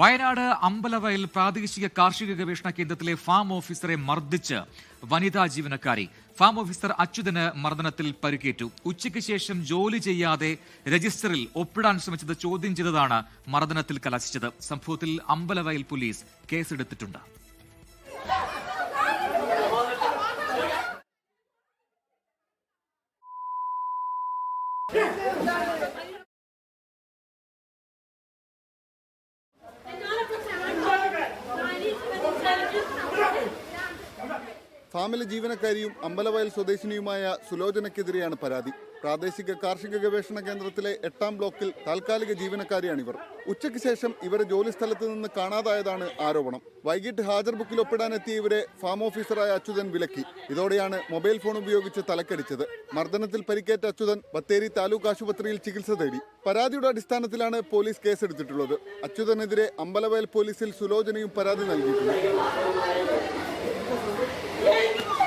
വയനാട് അമ്പലവയൽ പ്രാദേശിക കാർഷിക ഗവേഷണ കേന്ദ്രത്തിലെ ഫാം ഓഫീസറെ മർദ്ദിച്ച് വനിതാ ജീവനക്കാരി. ഫാം ഓഫീസർ അച്യുതന് മർദ്ദനത്തിൽ പരിക്കേറ്റു. ഉച്ചയ്ക്ക് ശേഷം ജോലി ചെയ്യാതെ രജിസ്റ്ററിൽ ഒപ്പിടാൻ ശ്രമിച്ചത് ചോദ്യം ചെയ്തതാണ് മർദ്ദനത്തിൽ കലാശിച്ചത്. സംഭവത്തിൽ അമ്പലവയൽ പോലീസ് കേസെടുത്തിട്ടുണ്ട്. ഫാമിലെ ജീവനക്കാരിയും അമ്പലവയൽ സ്വദേശിനിയുമായ സുലോചനയ്ക്കെതിരെയാണ് പരാതി. പ്രാദേശിക കാർഷിക ഗവേഷണ കേന്ദ്രത്തിലെ എട്ടാം ബ്ലോക്കിൽ താൽക്കാലിക ജീവനക്കാരിയാണിവർ ഉച്ചയ്ക്ക് ശേഷം ഇവരെ ജോലി സ്ഥലത്ത് നിന്ന് കാണാതായതാണ് ആരോപണം. വൈകിട്ട് ഹാജർ ബുക്കിൽ ഒപ്പിടാനെത്തിയ ഇവരെ ഫാം ഓഫീസറായ അച്യുതൻ വിലക്കി. ഇതോടെയാണ് മൊബൈൽ ഫോൺ ഉപയോഗിച്ച് തലക്കടിച്ചത്. മർദ്ദനത്തിൽ പരിക്കേറ്റ അച്യുതൻ ബത്തേരി താലൂക്ക് ആശുപത്രിയിൽ ചികിത്സ തേടി. പരാതിയുടെ അടിസ്ഥാനത്തിലാണ് പോലീസ് കേസെടുത്തിട്ടുള്ളത്. അച്യുതനെതിരെ അമ്പലവയൽ പോലീസിൽ സുലോചനയും പരാതി നൽകിയിട്ടുണ്ട് ട്വന്റി ഫോർ